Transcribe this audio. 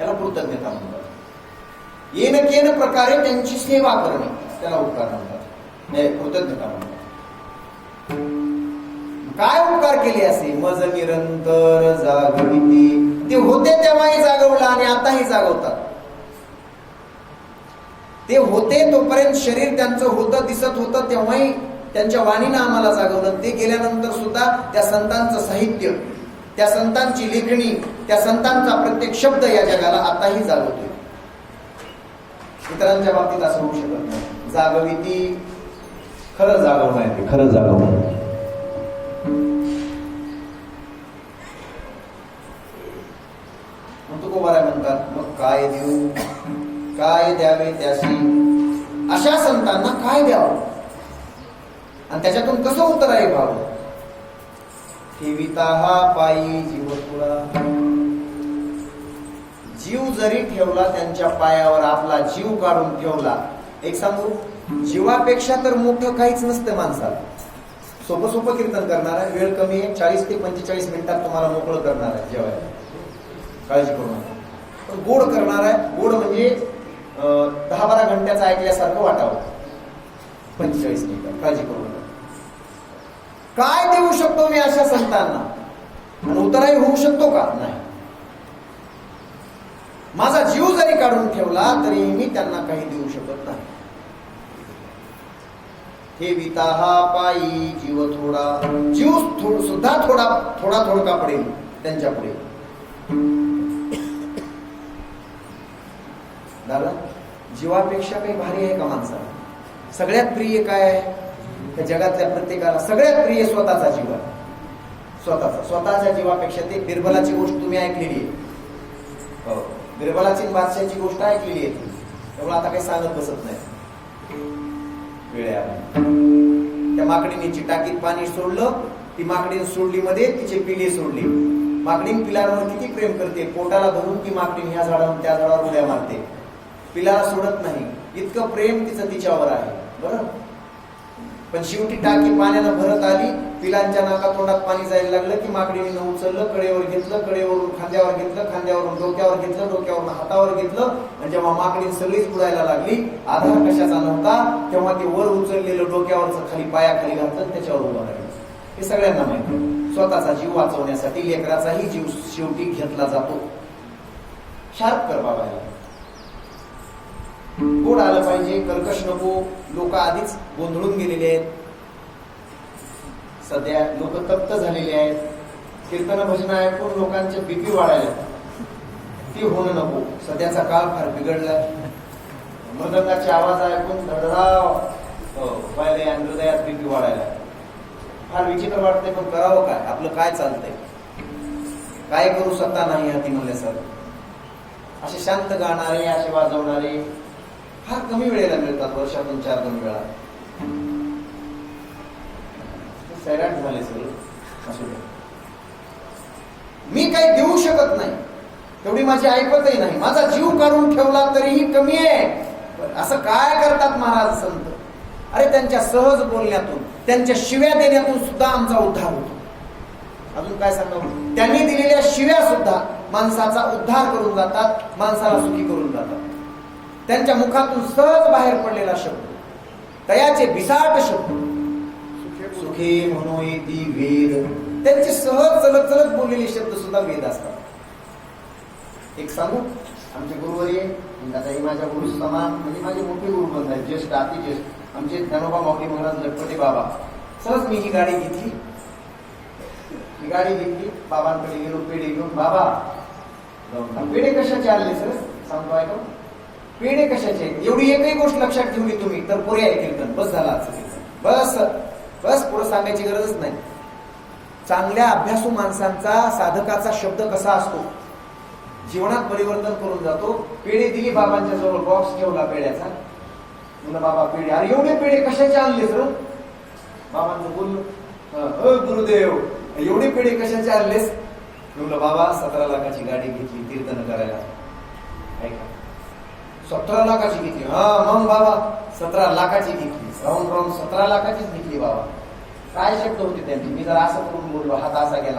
याला कृतज्ञता म्हणतात. येन केन प्रकारे त्यांची सेवा करणे त्याला उपकार म्हणतात. कृतज्ञता म्हणतात. काय उपकार केले असे? मज निरंतर जागविती. ते होते तेव्हाही जागवलं आणि आताही जागवतात. ते होते तोपर्यंत शरीर त्यांचं होतं दिसत होतं तेव्हाही त्यांच्या वाणीनं आम्हाला जागवलं. ते गेल्यानंतर सुद्धा त्या संतांचं साहित्य त्या संतांची लेखणी त्या संतांचा प्रत्येक शब्द या जगाला आताही जागवतोय. इतरांच्या बाबतीत असं होऊ शकत नाही. जागविती खरं जागवणं आहे. ते खरं जागवणं तुकोबारा म्हणतात मग काय देऊ? काय द्यावे त्याशी अशा संतांना काय द्यावं? आणि त्याच्यातून कसं उत्तर आहे भाव ठेविता हा पायी जीव तुला जीव जरी ठेवला त्यांच्या पायावर आपला जीव काढून ठेवला. एक सांगू? जीवापेक्षा तर मोठं काहीच नसतं माणसाला. सोपं सोपं कीर्तन करणार आहे वेळ कमी आहे चाळीस ते पंचेचाळीस मिनिटात तुम्हाला मोकळं करणार आहे जेवायला. काळजी करू नका. पण गोड करणार आहे गोड म्हणजे दहा बारा घंट्याचं ऐकल्यासारखं वाटावं. पंचेचाळीस मिनिटात काळजी करू काय देऊ शकतो मी अशा संतांना? आणि उतराही होऊ शकतो का? नाही. माझा जीव जरी काढून ठेवला तरी मी त्यांना काही देऊ शकत नाही. हे विता हा पायी जीव थोडा जीव थोड सुद्धा थोडा थोडा थोडका पडेल त्यांच्या पुढे दादा जीवापेक्षा काही भारी आहे का माणसाला? सगळ्यात प्रिय काय आहे? त्या जगातल्या प्रत्येकाला सगळ्यात प्रिय स्वतःचा जीव आहे. स्वतःचा. स्वतःच्या जीवापेक्षा ते बिरबलाची गोष्ट तुम्ही ऐकलेली आहे. हो. बिरबलाची बादशाची गोष्ट ऐकलेली आहे तुम्ही. त्यामुळे आता काही सांगत बसत नाही. वेळ त्या माकडीने चिटाकीत पाणी सोडलं ती माकडीने सोडली मध्ये तिचे पिले सोडली. माकडीन पिलांवर किती प्रेम करते. पोटाला धरून ती माकडीन ह्या झाडावर त्या झाडावर उड्या मारते. पिलाला सोडत नाही. इतकं प्रेम तिचं तिच्यावर आहे. बरं? पण शेवटी टाकी पाण्यानं भरत आली. पिलांच्या नाका तोंडात पाणी जायला लागलं की माकडीने उचललं कडेवर घेतलं कडेवरून खांद्यावर घेतलं खांद्यावरून डोक्यावर घेतलं डोक्यावरून हातावर घेतलं. आणि जेव्हा माकडी सगळीच बुडायला लागली आधार कशाचा नव्हता तेव्हा ते वर उचललेलं डोक्यावरच खाली पायाखाली घातलं त्याच्यावर उभं राहिलं. हे सगळ्यांना माहिती स्वतःचा जीव वाचवण्यासाठी लेकराचाही जीव शेवटी घेतला जातो. शार्प कर बाबा पाहिजे कर्कश नको लोक आधीच गोंधळून गेलेले आहेत. सध्या लोक तप्त झालेले आहेत. कीर्तन भजन ऐकून लोकांचे बीपी वाढायला ती होणं नको. सध्याचा काळ फार बिघडला. मृदंगाचे आवाज ऐकून धडधाव. हो, व्हायला आणि हृदयात बीपी वाढायला फार विचित्र वाटतंय पण करावं काय? आपलं काय चालतंय? काय करू सत्ता नाही हाती सर? असे शांत गाणारे असे वाजवणारे फार कमी वेळेला मिळतात वर्षातून चार दोन वेळा. सैराट झाले सगळं. असू मी काही देऊ शकत नाही. तेवढी माझी ऐकतही नाही. माझा जीव काढून ठेवला तरीही कमी आहे. असं काय करतात महाराज संत? अरे त्यांच्या सहज बोलण्यातून त्यांच्या शिव्या देण्यातून सुद्धा आमचा उद्धार होतो. अजून काय सांगावं? त्यांनी दिलेल्या शिव्या सुद्धा माणसाचा उद्धार करून जातात माणसाला सुखी करून जातात. त्यांच्या मुखातून सहज बाहेर पडलेला शब्द. तयाचे बिसाट शब्द. सुखे म्हणू ती वेद. त्यांचे सहज चलत चलत बोललेले शब्द सुद्धा वेद असतात. एक सांगू? आमचे गुरुवरी आता माझ्या गुरु समान म्हणजे माझे मोठे गुरु पण आहेत ज्येष्ठ अति ज्येष्ठ आमचे ज्ञानोबा माऊली महाराज लटपटे बाबा. सहज मी ही गाडी घेतली. ही गाडी घेतली बाबांकडे गेलो पेढे घेऊन बाबा पेढे कशाचे आणले सर सांगतो ऐका. पेढे कशाचे? आहेत? एवढी एकही गोष्ट लक्षात ठेवली तुम्ही तर पुरे ऐकेल कीर्तन बस झाला बस बस पुढे सांगायची गरजच नाही. चांगल्या अभ्यासू माणसांचा साधकाचा शब्द कसा असतो? जीवनात परिवर्तन करून जातो. पेढे दिली बाबांच्या जवळ बॉक्स ठेवला पेढ्याचा. मुलं बाबा पेढे अरे एवढे पेढे कशाचे आणले सर बाबांचं बोललो अ गुरुदेव एवढे पेढे कशाचे आणलेस? म्हणलं बाबा सतरा लाखाची गाडी घेतली कीर्तन करायला. ऐका. सतरा लाखाची घेतली हा मग बाबा सतरा लाखाची घेतली राऊंड राऊंड सतरा लाखाचीच घेतली बाबा. काय शब्द होते त्यांनी मी जर असं करून बोललो हात असा गेला.